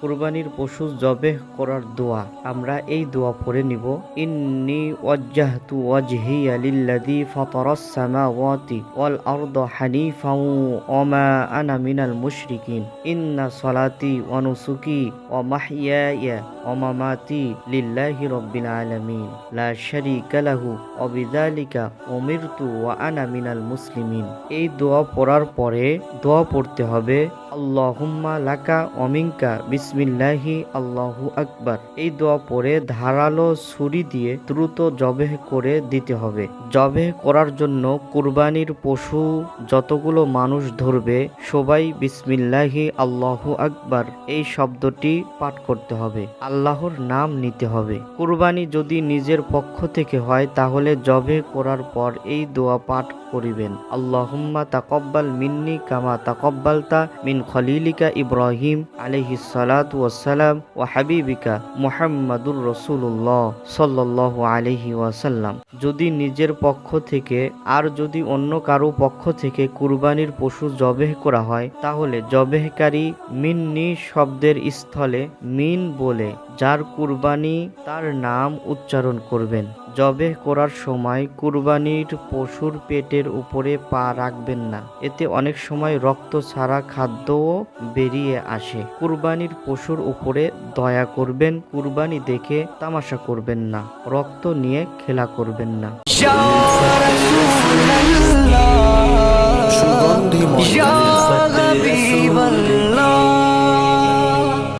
কুরবানির পশু জবে করার দোয়া। আমরা এই দোয়া পড়ে নিব, ইন্নি ওয়াজ্জাহতু ওয়াজহিয়া লিল্লাযী ফাতারাস সামাওয়াতি ওয়াল আরদা হানিফাও ওয়া মা আনা মিনাল মুশরিকিন। ইন্না সলাতি ওয়া নুসুকি ওয়া মাহইয়ায়া ওয়া মামাতি লিল্লাহি রাব্বিল আলামিন। লা শারীকা লাহু ওয়া বিযালিকা উমিরতু ওয়া আনা মিনাল মুসলিমিন। এই দোয়া পড়ার পরে দোয়া পড়তে হবে, আল্লাহুম্মা লাকা অমিনকা বিসমিল্লাহি আল্লাহু আকবার। এই দোয়া পড়ে ধারালো ছুরি দিয়ে দ্রুত জবেহ করে দিতে হবে। জবেহ করার জন্য কুরবানির পশু যতগুলো মানুষ ধরবে, সবাই বিসমিল্লাহি আল্লাহু আকবার এই শব্দটি পাঠ করতে হবে। আল্লাহর নাম নিতে হবে। কুরবানি যদি নিজের পক্ষ থেকে হয়, তাহলে জবে করার পর এই দোয়া পাঠ করিবেন। আল্লাহুম্মা তাকব্বাল মিন্নি কামা তাকব্বালতা মিন খলিলিকা ইব্রাহিম আলাইহি সালাতু ওয়া হাবিবিকা মুহাম্মাদুর রাসূলুল্লাহ সাল্লাল্লাহু আলাইহি ওয়াসাল্লাম। যদি নিজের পক্ষ থেকে আর যদি অন্য কারও পক্ষ থেকে কুরবানির পশু জবেহ করা হয়, তাহলে জবেহকারী মিন্নি শব্দের স্থলে মিন বলে, যার কুরবানি তার নাম উচ্চারণ করবেন। জবেহ করার সময় কুরবানির পশুর পেটের উপরে পা রাখবেন না। এতে অনেক সময় রক্ত ছাড়া খাদ্যও বেরিয়ে আসে। কুরবানির পশুর উপরে দয়া করবেন, কুরবানি দেখে তামাশা করবেন না, রক্ত নিয়ে খেলা করবেন না।